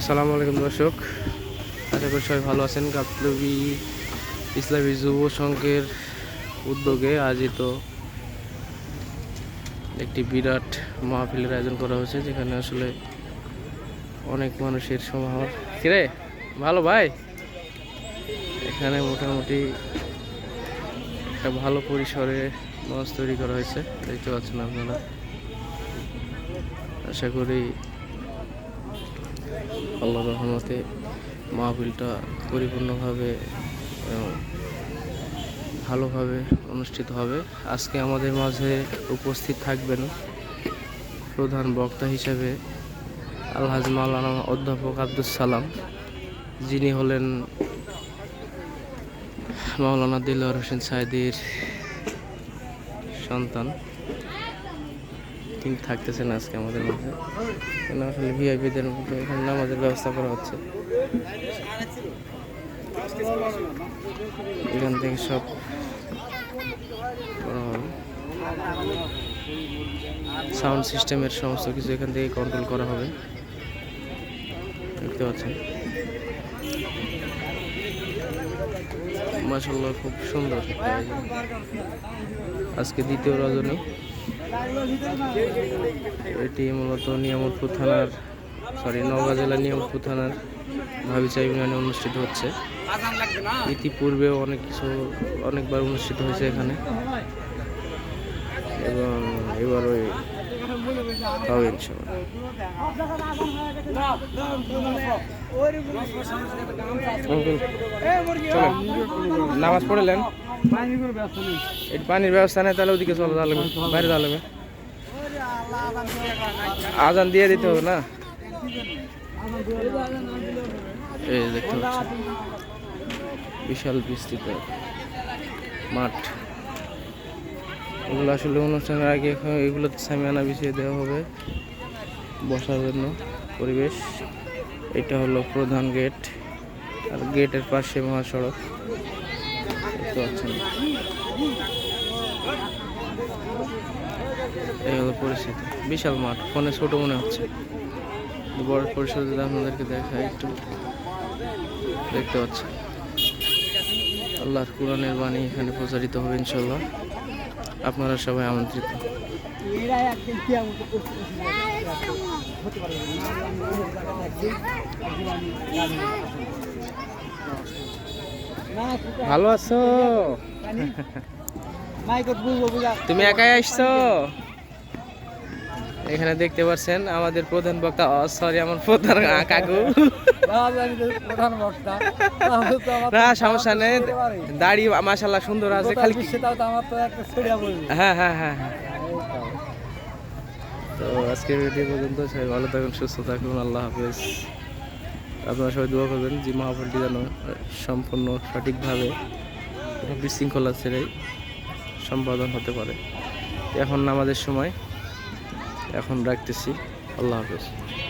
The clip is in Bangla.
আসসালামু আলাইকুম দর্শক। আশা করি সবাই ভালো আছেন। গাবতলবি ইসলামী যুব সংঘের উদ্যোগে আয়োজিত একটি বিরাট মাহফিলের আয়োজন করা হয়েছে, যেখানে আসলে অনেক মানুষের সমাহার। কিরে ভালো ভাই? এখানে মোটামুটি একটা ভালো পরিসরে মঞ্চ তৈরি করা হয়েছে, দেখতে পাচ্ছেন আপনারা। আশা করি আল্লাহ রহমতে মাহফিলটা পরিপূর্ণভাবে ভালোভাবে অনুষ্ঠিত হবে। আজকে আমাদের মাঝে উপস্থিত থাকবেন প্রধান বক্তা হিসেবে আলহাজ মাওলানা অধ্যাপক আব্দুল সালাম। যিনি হলেন মাওলানা দিলওয়ার হোসেন সাইদির সন্তান। তিনি থাকতেছেন আজকে আমাদের মধ্যে। এখানে আসলে ভিআইপিদের মধ্যে এখানে নামাজের ব্যবস্থা করা হচ্ছে। এখান থেকে সব সাউন্ড সিস্টেমের সমস্ত কিছু এখান থেকে কন্ট্রোল করা হবে। দেখতে পাচ্ছেন। মাসাল্লাহ খুব সুন্দর। আজকে দ্বিতীয় রজনী। এটি মূলত নিয়ামতপুর থানার সরি নওগাঁ জেলার নিয়ামতপুর থানার ভাবিচা ইউনিয়নে অনুষ্ঠিত হচ্ছে। ইতিপূর্বেও অনেক কিছু, অনেকবার অনুষ্ঠিত হয়েছে এখানে। এবং এবার ওই নামাজ পড়লেন পানির ব্যবস্থা নেই, তাহলে ওদিকে চলো, তাহলে বাইরে তাহলে। আজান দিয়ে দিতে হবে না? বিশাল বিস্তৃত মাঠ। এগুলো আসলে অনুষ্ঠানের আগে এগুলোতে সামিয়ানা বিছিয়ে দেওয়া হবে বসার জন্য পরিবেশ। এটা হলো প্রধান গেট, আর গেটের পাশে মহাসড়ক। এই হলো পরিস্থিতি। বিশাল মাঠ, ফোনে ছোট মনে হচ্ছে। বড় পরিসরে যদি আপনাদেরকে দেখায় একটু। দেখতে পাচ্ছেন আল্লাহর কোরআনের বাণী এখানে প্রচারিত হবে ইনশাল্লাহ আপনারা সবাই আমন্ত্রিত। ভালো আছো? তুমি একাই আসছো? এখানে দেখতে পাচ্ছেন আমাদের প্রধান বক্তা। সরি আমার প্রধান কাকু। না, সমস্যা নেই। দাড়ি মাশাল্লাহ সুন্দর আছে, খালি হ্যাঁ হ্যাঁ হ্যাঁ হ্যাঁ। তো আজকের ভিডিও পর্যন্ত সবাই ভালো থাকুন, সুস্থ থাকুন, আল্লাহ হাফেজ। আপনারা সবাই দোয়া করবেন যে মহাফলটি যেন সম্পূর্ণ সঠিকভাবে বিশৃঙ্খলা ছেড়ে সম্পাদন হতে পারে। এখন আমাদের সময় এখন রাখতেছি। আল্লাহ হাফেজ।